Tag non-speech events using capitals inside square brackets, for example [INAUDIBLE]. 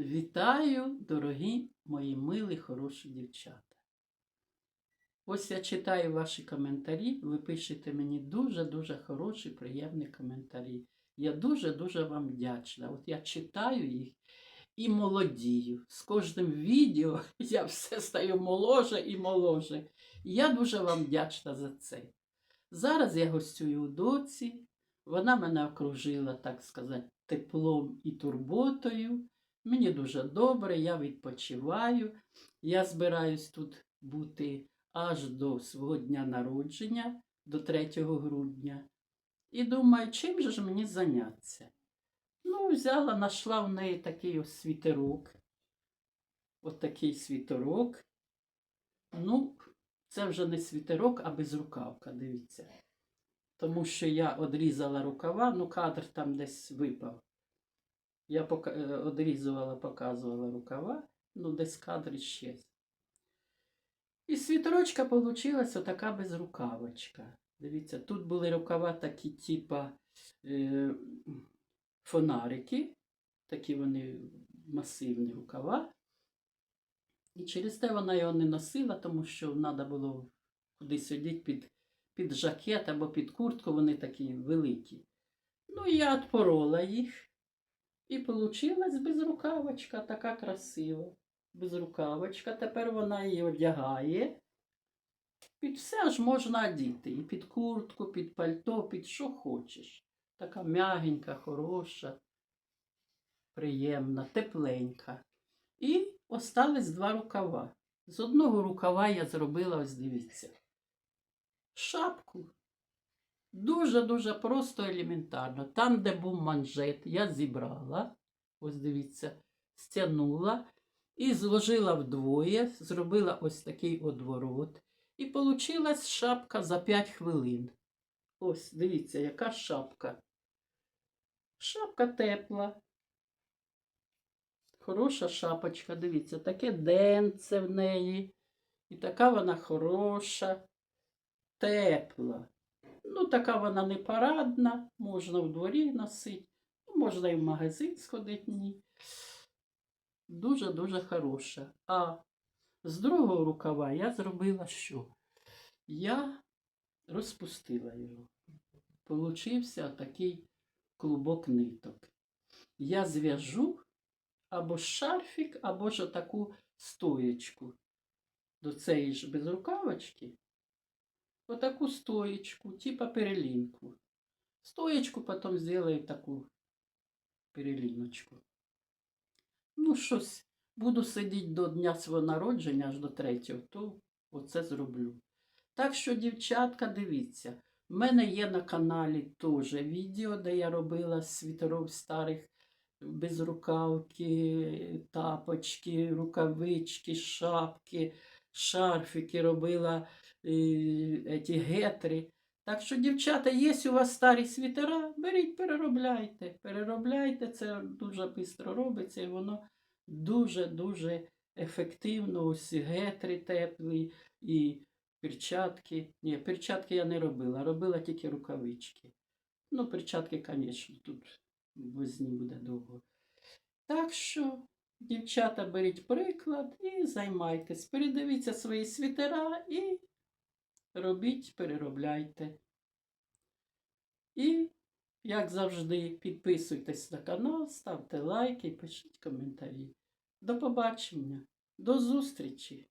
Вітаю, дорогі мої милі, хороші дівчата. Ось я читаю ваші коментарі, ви пишете мені дуже-дуже хороші, приємні коментарі. Я дуже-дуже вам вдячна. От я читаю їх і молодію. З кожним відео [LAUGHS] я все стаю моложе і моложе. Я дуже вам вдячна за це. Зараз я гостюю у доці. Вона мене окружила, так сказати, теплом і турботою. Мені дуже добре, я відпочиваю. Я збираюсь тут бути аж до свого дня народження, до 3 грудня. І думаю, чим же ж мені зайнятися? Ну, взяла, знайшла в неї такий ось світерок. От такий світерок. Ну, це вже не світерок, а безрукавка, дивіться. Тому що я одрізала рукава, ну кадр там десь випав. Я пока... е, одрізувала, показувала рукава, ну десь кадр іщез. І світорочка получилась отака безрукавочка. Дивіться, тут були рукава такі, типа е, фонарики, такі вони масивні рукава. І через те вона його не носила, тому що треба було кудись одіти під, під жакет або під куртку, вони такі великі. Ну, я отпорола їх. І получилась безрукавочка, така красива. Безрукавочка. Тепер вона її одягає. Під все ж можна одіти. І під куртку, під пальто, під що хочеш. Така м'ягенька, хороша, приємна, тепленька. І остались два рукава. З одного рукава я зробила, ось дивіться, шапку. Дуже-дуже просто елементарно. Там, де був манжет, я зібрала, ось дивіться, стягнула і зложила вдвоє, зробила ось такий одворот. І получилась шапка за 5 хвилин. Ось, дивіться, яка шапка. Шапка тепла. Хороша шапочка, дивіться, таке денце в неї. І така вона хороша, тепла. Ну, така вона не парадна, можна в дворі носити, ну, можна і в магазин сходити. Ні. Дуже-дуже хороша. А з другого рукава я зробила що? Я розпустила його. Получився такий клубок ниток. Я зв'яжу або шарфік, або ж таку стоєчку до цієї ж безрукавочки отаку стоечку, типа перелинку. Стоечку потом сделаю таку переліночку. Ну, щось буду сидіти до дня свого народження, аж до третього, то оце зроблю. Так що, дівчатка, дивіться, в мене є на каналі теж відео, де я робила з світерів старих безрукавки, тапочки, рукавички, шапки, шарфики робила ті гетри. Так що, дівчата, є у вас старі світера, беріть, переробляйте. Переробляйте, це дуже швидко робиться, і воно дуже-дуже ефективно. Ось гетри теплі і перчатки. Ні, перчатки я не робила, робила тільки рукавички. Ну, перчатки, звісно, тут без них буде довго. Так що, дівчата, беріть приклад і займайтесь. Передивіться свої світера і робіть, переробляйте. І, як завжди, підписуйтесь на канал, ставте лайки пишіть коментарі. До побачення, до зустрічі!